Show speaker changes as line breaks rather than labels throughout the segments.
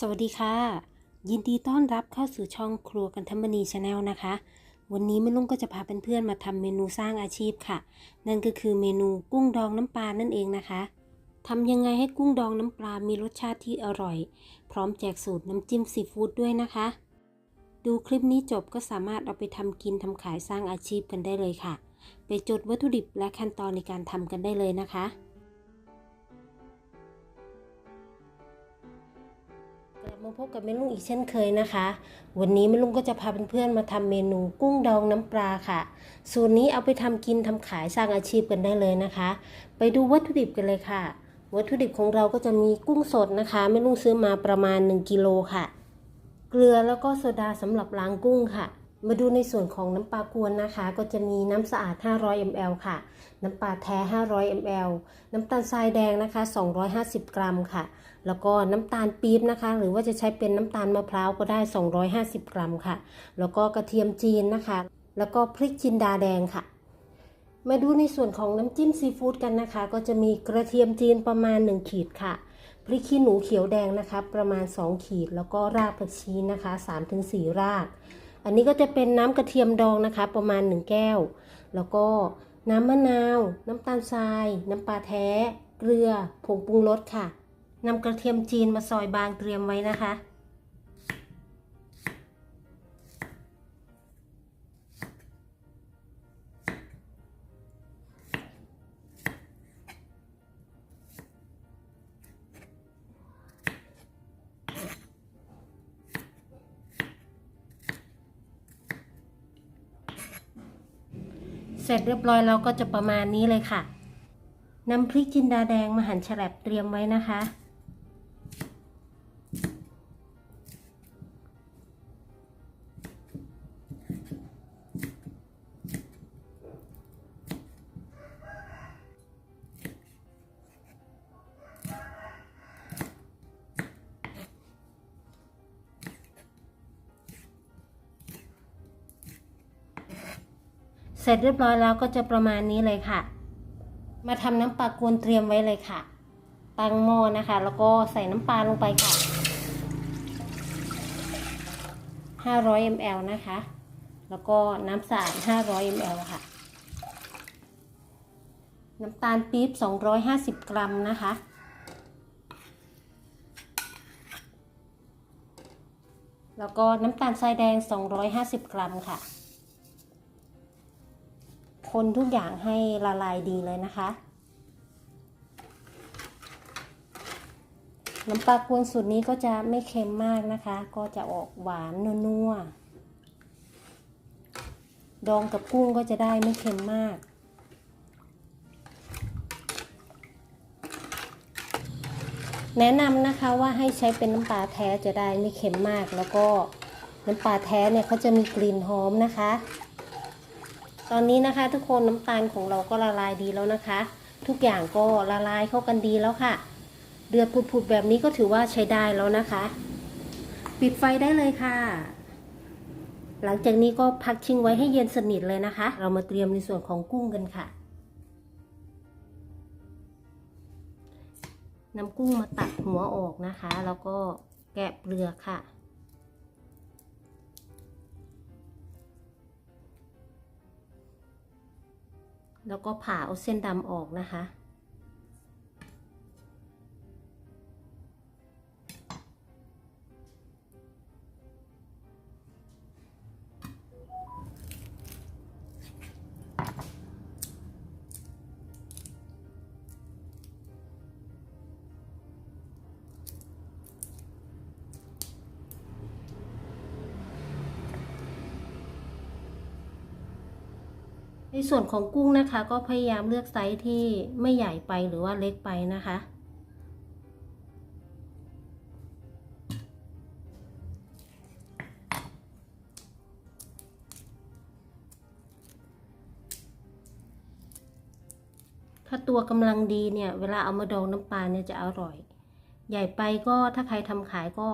สวัสดีค่ะ ยินดีต้อนรับเข้าสู่ช่องครัวกันธรรมนีชาแนลนะคะ วันนี้แม่ลุงก็จะพาเพื่อนๆมาทำเมนูสร้างอาชีพค่ะ นั่นก็คือเมนูกุ้งดองน้ำปลานั่นเองนะคะทำยังไงให้กุ้งดองน้ำปลา มีรสชาติที่อร่อย พร้อมแจกสูตรน้ำจิ้มซีฟู้ดด้วยนะคะ ดูคลิปนี้จบก็สามารถเอาไปทำกินทำขายสร้างอาชีพกันได้เลยค่ะ ไปจดวัตถุดิบและขั้นตอนในการทำกันได้เลยนะคะ มาพบกับแม่ลุงอีกเช่นเคยนะคะ วันนี้แม่ลุงก็จะพาเพื่อนๆมาทำเมนูกุ้งดองน้ำปลาค่ะสูตรนี้เอาไปทำกินทำขายสร้างอาชีพกันได้เลยนะคะ ไปดูวัตถุดิบกันเลยค่ะ วัตถุดิบของเราก็จะมีกุ้งสดนะคะแม่ลุงซื้อมาประมาณ 1กิโลค่ะ เกลือแล้วก็โซดาสำหรับล้างกุ้งค่ะ มาดูในส่วนของน้ำปลากวนนะคะ ก็จะมีน้ำสะอาด 500 ml ค่ะ น้ำปลาแท้ 500 ml น้ำตาลทรายแดงนะคะ 250 กรัมค่ะ แล้วก็น้ำตาลปี๊บนะคะ หรือว่าจะใช้เป็นน้ำตาลมะพร้าวก็ได้ 250 กรัมค่ะ แล้วก็กระเทียมจีนนะคะ แล้วก็พริกจินดาแดงค่ะ มาดูในส่วนของน้ำจิ้มซีฟู้ดกันนะคะ ก็จะมีกระเทียมจีนประมาณ 1 ขีดค่ะพริกขี้หนูเขียวแดงนะคะ ประมาณ 2 ขีด แล้วก็รากผักชีนะคะ 3-4 ราก อันนี้ก็จะเป็นน้ำกระเทียมดองนะคะ ประมาณ 1 แก้ว แล้วก็น้ำมะนาว น้ำตาลทราย น้ำปลาแท้ เกลือ ผงปรุงรสค่ะนำกระเทียมจีนมาซอยบางเตรียมไว้นะคะ เสร็จเรียบร้อยเราก็จะประมาณนี้เลยค่ะ น้ำพริกจินดาแดงมาหั่นฉลับเตรียมไว้นะคะ เสร็จเรียบร้อยแล้วก็จะประมาณนี้เลยค่ะ มาทำน้ำปลากวนเตรียมไว้เลยค่ะ ตั้งหม้อนะคะ แล้วก็ใส่น้ำปลาลงไปค่ะ 500 ml นะคะ แล้วก็น้ำสะอาด500 ml ค่ะ น้ำตาลปี๊บ 250 กรัมนะคะแล้วก็น้ำตาลทรายแดง 250 กรัมค่ะ คนทุกอย่างให้ละลายดีเลยนะคะ น้ำปลากวนสูตรนี้ก็จะไม่เค็มมากนะคะ ก็จะออกหวานนัวๆ ดองกับกุ้งก็จะได้ไม่เค็มมากแนะนำนะคะว่าให้ใช้เป็นน้ำปลาแท้จะได้ไม่เค็มมาก แล้วก็น้ำปลาแท้เนี่ยเขาจะมีกลิ่นหอมนะคะ อนนี้นะคะทุกคนน้ำตาลของเราก็ละลายดีแล้วนะคะ ทุกอย่างก็ละลายเข้ากันดีแล้วค่ะ เดือดผุดๆแบบนี้ก็ถือว่าใช้ได้แล้วนะคะ ปิดไฟได้เลยค่ะ หลังจากนี้ก็พักทิ้งไว้ให้เย็นสนิทเลยนะคะ เรามาเตรียมในส่วนของกุ้งกันค่ะนำกุ้งมาตัดหัวออกนะคะ แล้วก็แกะเปลือกค่ะ แล้วก็ผ่าเอาเส้นดำออกนะคะ ในส่วนของกุ้งนะคะ ก็พยายามเลือกไซส์ที่ไม่ใหญ่ไปหรือว่าเล็กไปนะคะ ถ้าตัวกำลังดีเนี่ย เวลาเอามาดองน้ำปลาเนี่ยจะอร่อย ใหญ่ไปก็ถ้าใครทำขายก็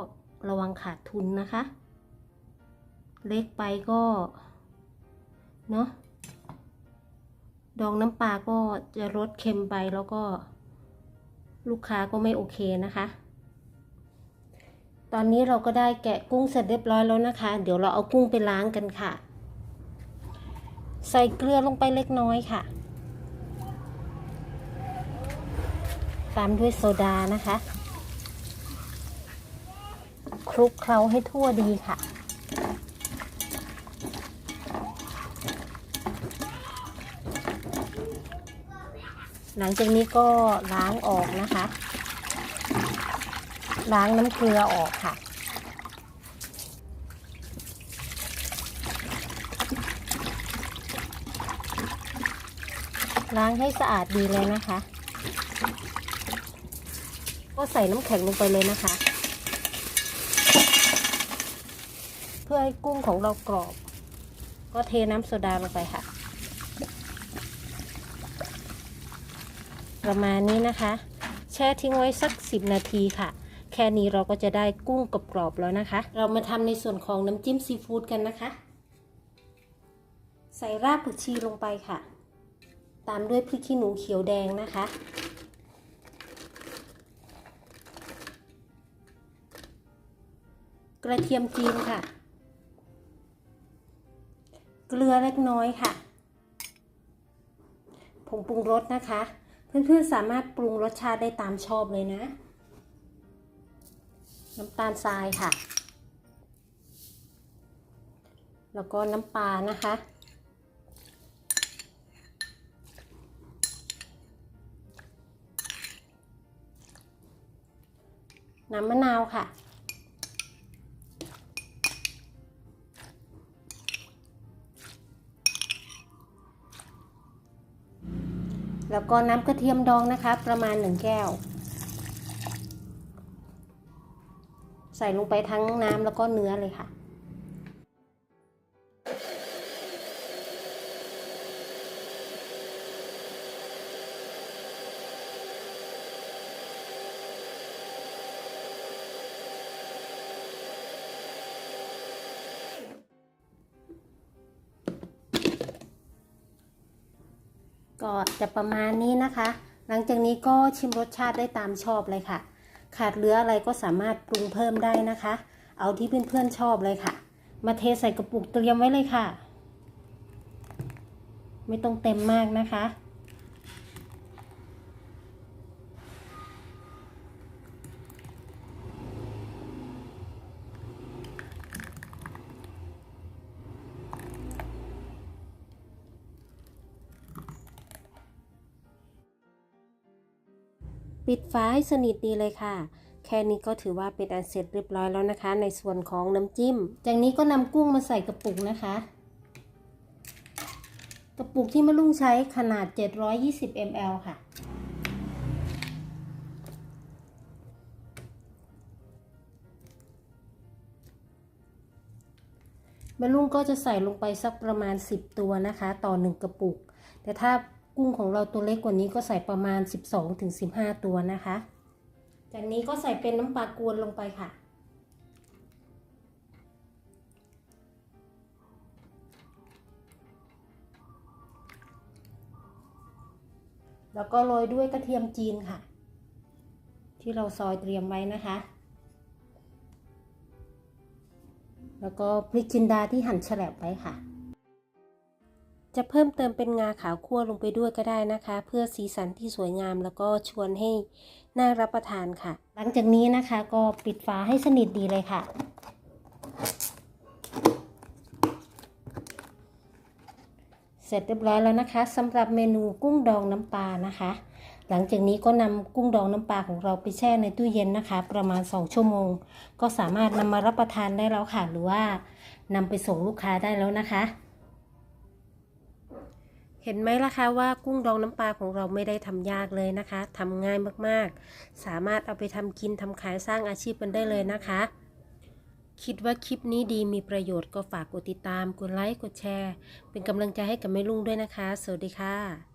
ระวังขาดทุนนะคะ เล็กไปก็ เนาะ ดองน้ำปลาก็จะรสเค็มไปแล้วก็ ลูกค้าก็ไม่โอเคนะคะ ตอนนี้เราก็ได้แกะกุ้งเสร็จเรียบร้อยแล้วนะคะ เดี๋ยวเราเอากุ้งไปล้างกันค่ะ ใส่เกลือลงไปเล็กน้อยค่ะ ตามด้วยโซดานะคะ คลุกเคล้าให้ทั่วดีค่ะ หลังจากนี้ก็ล้างออกนะคะ ล้างน้ำเกลือออกค่ะ ล้างให้สะอาดดีเลยนะคะ ก็ใส่น้ำแข็งลงไปเลยนะคะ เพื่อให้กุ้งของเรากรอบ ก็เทน้ำโซดาลงไปค่ะ ประมาณนี้นะคะ แช่ทิ้งไว้สัก 10 นาทีค่ะ แค่นี้เราก็จะได้กุ้งกรอบๆแล้วนะคะ เรามาทำในส่วนของน้ำจิ้มซีฟู้ดกันนะคะ ใส่รากผักชีลงไปค่ะ ตามด้วยพริกขี้หนูเขียวแดงนะคะกระเทียมจีนค่ะ เกลือเล็กน้อยค่ะ ผงปรุงรสนะคะ เพื่อนๆสามารถปรุงรสชาติได้ตามชอบเลยนะ น้ำตาลทรายค่ะ แล้วก็น้ำปลานะคะ น้ำมะนาวค่ะ แล้วก็น้ำกระเทียมดองนะคะ ประมาณ 1 แก้ว ใส่ลงไปทั้งน้ำแล้วก็เนื้อเลยค่ะ ก็จะประมาณนี้นะคะ หลังจากนี้ก็ชิมรสชาติได้ตามชอบเลยค่ะ ขาดเหลืออะไรก็สามารถปรุงเพิ่มได้นะคะ เอาที่เพื่อนๆชอบเลยค่ะ มาเทใส่กระปุกเตรียมไว้เลยค่ะ ไม่ต้องเต็มมากนะคะ ปิดฝาให้สนิทดีเลยค่ะ แค่นี้ก็ถือว่าเป็นอันเสร็จเรียบร้อยแล้วนะคะ ในส่วนของน้ำจิ้ม จากนี้ก็นำกุ้งมาใส่กระปุกนะคะ กระปุกที่มะลุงใช้ขนาด 720 ml ค่ะมะลุงก็จะใส่ลงไปสักประมาณ 10 ตัวนะคะ ต่อ 1 กระปุก แต่ถ้า กุ้งของเราตัวเล็กกว่านี้ก็ใส่ประมาณ 12-15 ตัวนะคะ จากนี้ก็ใส่เป็นน้ำปลากวนลงไปค่ะ แล้วก็โรยด้วยกระเทียมจีนค่ะ ที่เราซอยเตรียมไว้นะคะ แล้วก็พริกจินดาที่หั่นแฉลบไว้ค่ะ จะเพิ่มเติมเป็นงาขาวคั่วลงไปด้วยก็ได้นะคะ เพื่อสีสันที่สวยงามแล้วก็ชวนให้น่ารับประทานค่ะ หลังจากนี้นะคะก็ปิดฝาให้สนิทดีเลยค่ะ เสร็จเรียบร้อยแล้วนะคะสำหรับเมนูกุ้งดองน้ำปลานะคะ หลังจากนี้ก็นำกุ้งดองน้ำปลาของเราไปแช่ในตู้เย็นนะคะ ประมาณ 2 ชั่วโมง ก็สามารถนำมารับประทานได้แล้วค่ะ หรือว่านำไปส่งลูกค้าได้แล้วนะคะ เห็นไหมล่ะคะว่ากุ้งดองน้ำปลาของเราไม่ได้ทำยากเลยนะคะทำง่ายมากๆ สามารถเอาไปทำกินทำขายสร้างอาชีพกันได้เลยนะคะ คิดว่าคลิปนี้ดีมีประโยชน์ก็ฝากกดติดตาม กดไลค์ กดแชร์ เป็นกำลังใจให้กับแม่ลุงด้วยนะคะ สวัสดีค่ะ